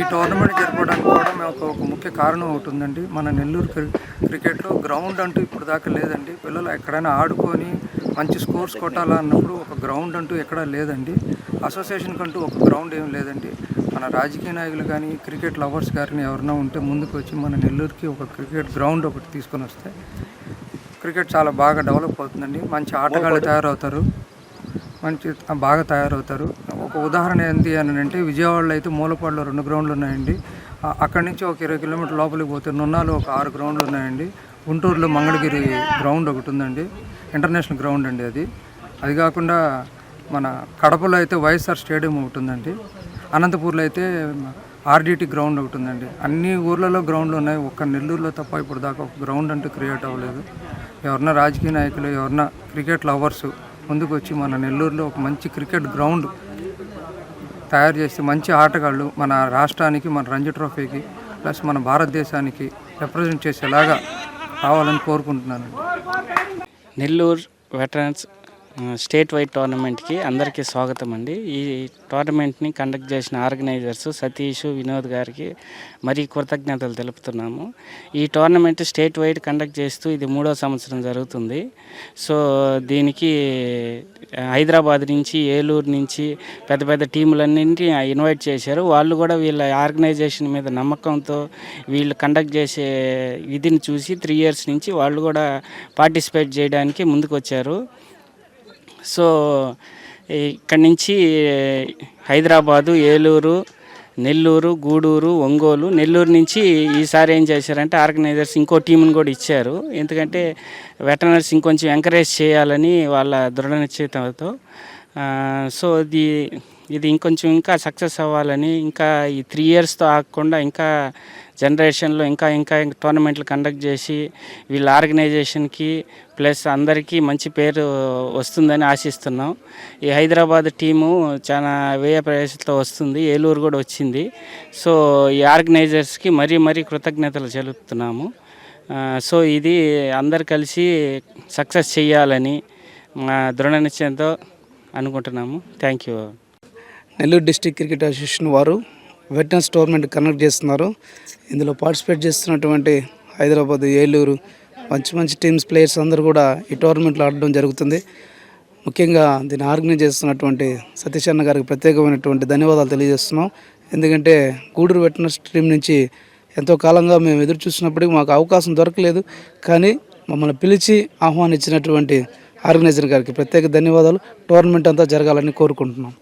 ఈ టోర్నమెంట్ జరపడానికి కూడా ఒక ఒక ముఖ్య కారణం ఒకటి ఉందండి. మన నెల్లూరు క్రి క్రికెట్లో గ్రౌండ్ అంటూ ఇప్పుడు దాకా లేదండి. పిల్లలు ఎక్కడైనా ఆడుకొని మంచి స్కోర్స్ కొట్టాలా అన్నప్పుడు ఒక గ్రౌండ్ అంటూ ఎక్కడా లేదండి. అసోసియేషన్ కంటూ ఒక గ్రౌండ్ ఏం లేదండి. మన రాజకీయ నాయకులు కానీ క్రికెట్ లవర్స్ కానీ ఎవరైనా ఉంటే ముందుకు వచ్చి మన నెల్లూరుకి ఒక క్రికెట్ గ్రౌండ్ ఒకటి తీసుకొని వస్తే క్రికెట్ చాలా బాగా డెవలప్ అవుతుందండి. మంచి ఆటగాళ్ళు తయారవుతారు. మంచి బాగా తయారవుతారు. ఒక ఉదాహరణ ఏంటి అని అంటే విజయవాడలో అయితే మూలపాడులో రెండు గ్రౌండ్లు ఉన్నాయండి. అక్కడి నుంచి ఒక ఇరవై కిలోమీటర్ లోపలికి పోతే నున్నాలో ఒక ఆరు గ్రౌండ్లు ఉన్నాయండి. గుంటూరులో మంగళగిరి గ్రౌండ్ ఒకటి ఉందండి. ఇంటర్నేషనల్ గ్రౌండ్ అండి అది. అది కాకుండా మన కడపలో అయితే వైఎస్ఆర్ స్టేడియం ఒకటి ఉందండి. అనంతపూర్లో అయితే ఆర్డిటి గ్రౌండ్ ఒకటి ఉందండి. అన్ని ఊర్లలో గ్రౌండ్లు ఉన్నాయి. ఒక్క నెల్లూరులో తప్ప ఇప్పుడు దాకా ఒక గ్రౌండ్ అంటూ క్రియేట్ అవ్వలేదు. ఎవరన్నా రాజకీయ నాయకులు ఎవరన్నా క్రికెట్ లవర్స్ ముందుకు వచ్చి మన నెల్లూరులో ఒక మంచి క్రికెట్ గ్రౌండ్ తయారు చేస్తే మంచి ఆటగాళ్ళు మన రాష్ట్రానికి మన రంజీ ట్రోఫీకి ప్లస్ మన భారతదేశానికి రిప్రజెంట్ చేసేలాగా కావాలని కోరుకుంటున్నాను నెల్లూరు వెటరన్స్ స్టేట్ వైడ్ టోర్నమెంట్కి అందరికీ స్వాగతం అండి. ఈ టోర్నమెంట్ని కండక్ట్ చేసిన ఆర్గనైజర్స్ సతీష్ వినోద్ గారికి మరీ కృతజ్ఞతలు తెలుపుతున్నాము. ఈ టోర్నమెంట్ స్టేట్ వైడ్ కండక్ట్ చేస్తూ ఇది మూడో సంవత్సరం జరుగుతుంది. సో దీనికి హైదరాబాద్ నుంచి ఏలూరు నుంచి పెద్ద పెద్ద టీములన్నింటినీ ఇన్వైట్ చేశారు. వాళ్ళు కూడా వీళ్ళ ఆర్గనైజేషన్ మీద నమ్మకంతో వీళ్ళు కండక్ట్ చేసే విధిని చూసి త్రీ ఇయర్స్ నుంచి వాళ్ళు కూడా పార్టిసిపేట్ చేయడానికి ముందుకు వచ్చారు సో ఇక్కడి నుంచి హైదరాబాదు ఏలూరు నెల్లూరు గూడూరు ఒంగోలు నెల్లూరు నుంచి ఈసారి ఏం చేశారంటే ఆర్గనైజర్స్ ఇంకో టీంని కూడా ఇచ్చారు. ఎందుకంటే వెటనర్స్ ఇంకొంచెం ఎంకరేజ్ చేయాలని వాళ్ళ దృఢ నిశ్చయితతో సో ఇది ఇది ఇంకొంచెం ఇంకా సక్సెస్ అవ్వాలని ఇంకా ఈ త్రీ ఇయర్స్తో ఆగకుండా ఇంకా జనరేషన్లో ఇంకా ఇంకా టోర్నమెంట్లు కండక్ట్ చేసి వీళ్ళ ఆర్గనైజేషన్కి ప్లస్ అందరికీ మంచి పేరు వస్తుందని ఆశిస్తున్నాం. ఈ హైదరాబాద్ టీము చాలా వ్యయ ప్రవేశంతో వస్తుంది. ఏలూరు కూడా వచ్చింది. సో ఈ ఆర్గనైజర్స్కి మరీ మరీ కృతజ్ఞతలు చెలుపుతున్నాము సో ఇది అందరు కలిసి సక్సెస్ చేయాలని మా దృఢ నిశ్చయంతో అనుకుంటున్నాము. Thank you Nellore district cricket association వారు వెటనర్స్ టోర్నమెంట్ కండక్ట్ చేస్తున్నారు. ఇందులో పార్టిసిపేట్ చేస్తున్నటువంటి హైదరాబాద్ ఏలూరు మంచి మంచి టీమ్స్ ప్లేయర్స్ అందరూ కూడా ఈ టోర్నమెంట్లో ఆడడం జరుగుతుంది. ముఖ్యంగా దీన్ని ఆర్గనైజ్ చేస్తున్నటువంటి సతీష్ అన్న గారికి ప్రత్యేకమైనటువంటి ధన్యవాదాలు తెలియజేస్తున్నాం. ఎందుకంటే గూడూరు వెటనర్స్ టీం నుంచి ఎంతో కాలంగా మేము ఎదురు చూసినప్పటికీ మాకు అవకాశం దొరకలేదు. కానీ మమ్మల్ని పిలిచి ఆహ్వానించినటువంటి ఆర్గనైజర్ గారికి ప్రత్యేక ధన్యవాదాలు. టోర్నమెంట్ అంతా జరగాలని కోరుకుంటున్నాం.